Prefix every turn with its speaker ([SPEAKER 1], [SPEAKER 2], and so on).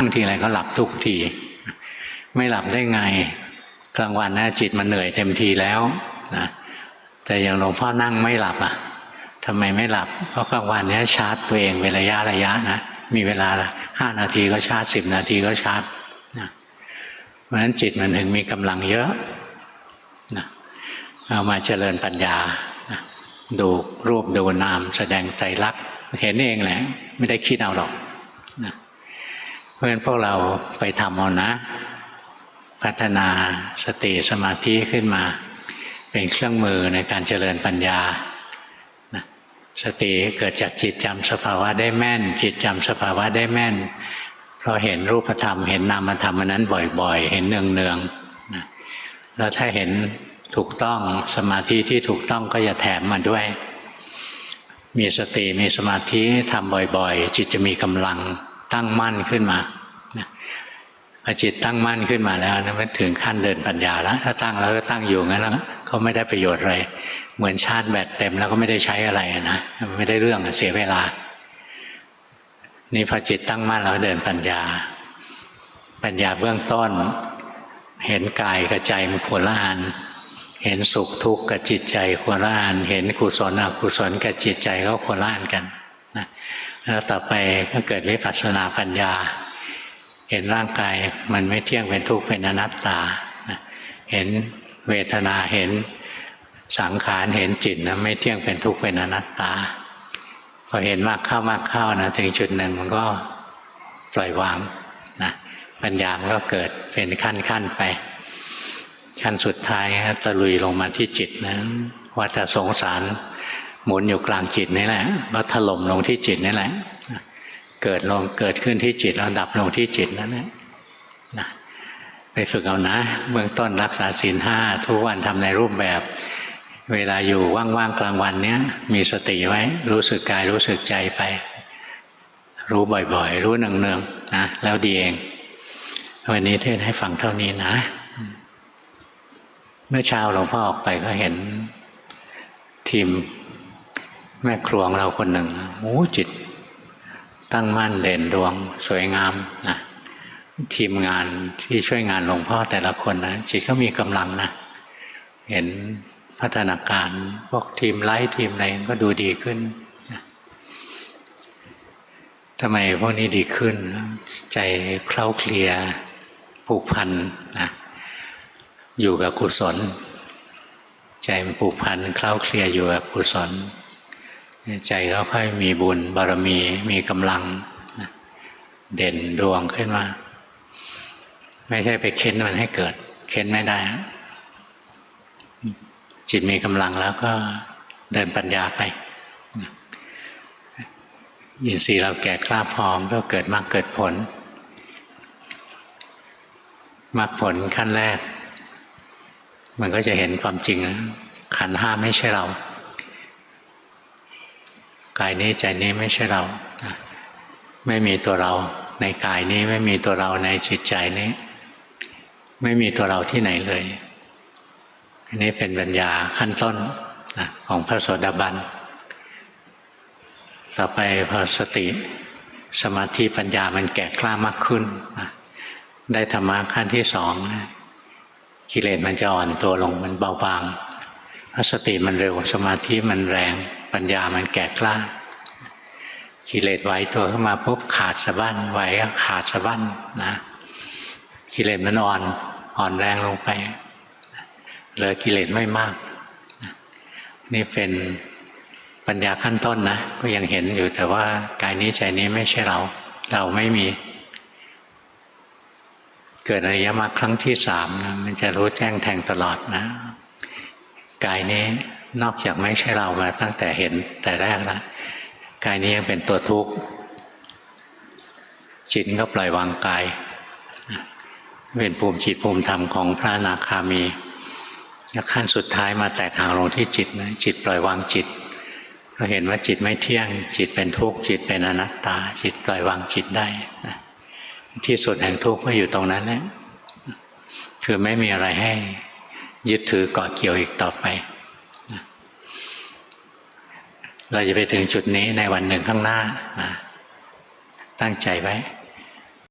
[SPEAKER 1] นั่งทีอะไรก็หลับทุกที ไม่หลับได้ไงกลางวันนะจิตมันเหนื่อยเต็มทีแล้วนะแต่อย่างหลวงพ่อนั่งไม่หลับอะทำไมไม่หลับ เพราะกลางวันเนี้ยชาร์จตัวเองเป็นระยะระยะนะมีเวลาละห้านาทีก็ชาร์จสิบนาทีก็ชาร์จนะเพราะฉะนั้นจิตมันถึงมีกำลังเยอะนะเอามาเจริญปัญญานะดูรูปดูนามแสดงใจรักเห็นเองแหละ ไม่ได้คิดเอาหรอกนะ เพราะฉะนั้นพวกเราไปทำเอานะ พัฒนาสติสมาธิขึ้นมา เป็นเครื่องมือในการเจริญปัญญาสติเกิดจากจิตจำสภาวะได้แม่น จิตจำสภาวะได้แม่น เพราะเห็นรูปธรรม เห็นนามธรรมอันนั้นบ่อยๆ เห็นเนืองๆนะแล้วถ้าเห็นถูกต้องสมาธิที่ถูกต้องก็จะแถมมาด้วย มีสติมีสมาธิทำบ่อยๆ จิตจะมีกำลังตั้งมั่นขึ้นมา พอจิตตั้งมั่นขึ้นมาแล้วนะมันถึงขั้นเดินปัญญาแล้ว ถ้าตั้งแล้วก็ตั้งอยู่งั้นแล้วก็ไม่ได้ประโยชน์อะไร เหมือนชาร์จแบตเต็มแล้วก็ไม่ได้ใช้อะไรนะไม่ได้เรื่องเสียเวลา นี่พอจิตตั้งมั่นแล้วเดินปัญญา ปัญญาเบื้องต้น เห็นกายกับใจมันโคละอันเห็นสุขทุกข์กับจิตใจโคละอันเห็นกุศลอกุศลกับจิตใจก็โคละอันกันนะแล้วต่อไปก็เกิดวิปัสสนาปัญญา เห็นร่างกายมันไม่เที่ยงเป็นทุกข์เป็นอนัตตา เห็นเวทนาเห็นสังขารเห็นจิตนะไม่เที่ยงเป็นทุกข์เป็นอนัตตาพอเห็นมากเข้ามากเข้านะถึงจุดหนึ่งมันก็ปล่อยวางนะปัญญามันก็เกิดเป็นขั้นขั้นไป ขั้นสุดท้ายตะลุยลงมาที่จิตนะวัฏสงสารหมุนอยู่กลางจิตนี่แหละก็ถล่มลงที่จิตนี่แหละ เกิดลงเกิดขึ้นที่จิตแล้วดับลงที่จิตนั่นแหละนะไปฝึกเอานะ เบื้องต้นรักษาศีลห้าทุกวันทำในรูปแบบ เวลาอยู่ว่างๆกลางวันเนี้ยมีสติไว้ รู้สึกกายรู้สึกใจไป รู้บ่อยๆ รู้เนืองๆนะแล้วดีเอง วันนี้เทศให้ฟังเท่านี้นะ เมื่อเช้าหลวงพ่อออกไปก็เห็นทีมแม่ครัวของเราคนหนึ่งโอ้จิต ตั้งมั่นเด่นดวงสวยงามนะทีมงานที่ช่วยงานหลวงพ่อแต่ละคนนะจิตก็มีกำลังนะเห็นพัฒนาการพวกทีมไลท์ทีมอะไรก็ดูดีขึ้นทำไมพวกนี้ดีขึ้น ใจเคล้าเคลียผูกพันนะอยู่กับกุศล ใจมันผูกพันเคล้าเคลียอยู่กับกุศล ใจก็ค่อยมีบุญบารมีมีกำลังเด่นดวงขึ้นมา ไม่ใช่ไปเค้นมันให้เกิด เค้นไม่ได้ จิตมีกำลังแล้วก็เดินปัญญาไปยินทรีย์เราแก่กล้าพร้อมก็เกิดมากเกิดผลมรรคผลขั้นแรก มันก็จะเห็นความจริง ขันห้าไม่ใช่เรา กายนี้ใจนี้ไม่ใช่เรา ไม่มีตัวเราในกายนี้ไม่มีตัวเราในจิตใจนี้ ไม่มีตัวเราที่ไหนเลย อันนี้เป็นปัญญาขั้นต้นนะของพระโสดาบัน ต่อไปพอสติสมาธิปัญญามันแก่กล้ามากขึ้นนะได้ธรรมะขั้นที่สองนะกิเลสมันจะอ่อนตัวลงมันเบาบางเพราะสติมันเร็วสมาธิมันแรง ปัญญามันแก่กล้ากิเลสไหวตัวเข้ามาปุ๊บขาดสะบั้นไหวก็ขาดสะบั้นนะกิเลสมันอ่อนอ่อนแรงลงไปเหลือกิเลสไม่มาก นี่เป็นปัญญาขั้นต้นนะก็ยังเห็นอยู่แต่ว่ากายนี้ใจนี้ไม่ใช่เรา เราไม่มี เกิดอริยมรรคครั้งที่สามนะมันจะรู้แจ้งแทงตลอดนะกายนี้ นอกจากไม่ใช่เรามาตั้งแต่เห็นแต่แรกแล้วกายนี้ยังเป็นตัวทุกข์จิตก็ปล่อยวางกายเป็นภูมิจิตภูมิธรรมของพระอนาคามีแล้วขั้นสุดท้ายมาแตกห่างลงที่จิตนะจิตปล่อยวางจิตเราเห็นว่าจิตไม่เที่ยง จิตเป็นทุกข์จิตเป็นอนัตตา จิตปล่อยวางจิตได้นะที่สุดแห่งทุกข์ก็อยู่ตรงนั้นแหละคือไม่มีอะไรให้ยึดถือเกาะเกี่ยวอีกต่อไป เราจะไปถึงจุดนี้ในวันหนึ่งข้างหน้านะตั้งใจไว้